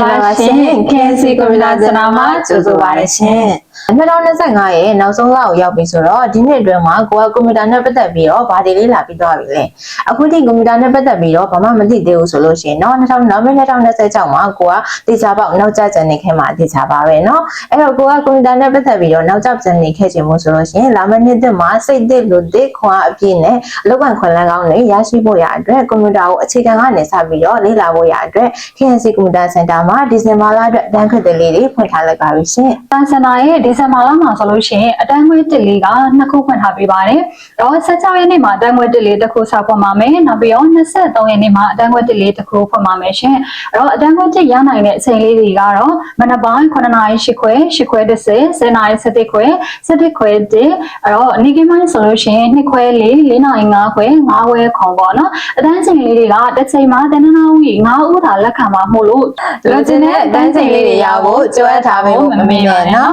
ပါရှင် KNC ကွန်ပျူတာစင်တာမှာကြိုဆိုပါရရှင်2025ရဲ့နောက်ဆုံးလကိုရောက်ပြီဆိုတော့ဒီနှစ်အတွင်းမှာကိုကကွန်ပျူတာနဲ့ပတ်သက်ပြီးတော့ဗာဒီလေးလာပြီးသွားပြီလေအခုထိကွန်ပျူတာနဲ့ပတ်သက်ပြီးတော့ဘာမှမသိသေးဘူးဆိုလို့ရှိရင်เนาะ2026မှာကိုကတေချာပေါက်နောက်ကျကျန်နေခဲ့မှာတေချာပါပဲเนาะအဲ့တော့ကိုကကွန်ပျူတာနဲ့ပတ်သက်ပြီးတော့နောက်ကျကျန်နေခဲ့ခြင်းမို့ဆိုလို့ရှိရင်လာမယ့်နှစ်သစ်မှာစိတ်သစ်လို့သစ်ခွန်အားအပြည့်နဲ့အလုပ်ကန်ခွန်လန်းကောင်းတွေရရှိဖို့ရအတွက်ကွန်ပျူတာကိုအခြေခံကနေစပြီးတော့လေ့လာဖို့ရအတွက် KNC ကွန်ပျူတာစင်တာမှာဒီဇင်ဘာလအတွက်တန်းခက်တဲ့လေးတွေဖွင့်ထားလိုက်ပါပြီရှင် တန်စင်တာရဲ့ ဒီဇင်ဘာလမှာဆိုလို့ရှိရင်အတန်းခွဲတစ်လေးကနှစ်ခုဖွင့်ထားပေးပါတယ်။တော့16ရက်နေ့မှာအတန်းခွဲတစ်လေးတစ်ခုစဖွင့်ပါမယ်။နောက်ပြီးတော့23ရက်နေ့မှာအတန်းခွဲတစ်လေးတစ်ခုဖွင့်ပါမယ်ရှင်။အဲ့တော့အတန်းခွဲတစ်ရနိုင်တဲ့အချိန်လေးတွေကတော့မနက်ပိုင်း9နာရီ10ခွဲ10ခွဲ10 10နာရီ17ခွဲ17ခွဲ1အဲ့တော့နေ့ကင်းပိုင်းဆိုလို့ရှိရင်2ခွဲ4 4နာရီ5ခွဲ5ခွဲခွန်ပေါ့နော်။အတန်းချိန်လေးတွေကတစ်ချိန်မှာတန်းတန်းဦးကြီး9ဦးသာလက်ခံမှာမို့လို့လိုချင်တဲ့အတန်းချိန်လေးတွေရဖို့ကြိုးအပ်ထားပေးဖို့မမေ့ပါနဲ့နော်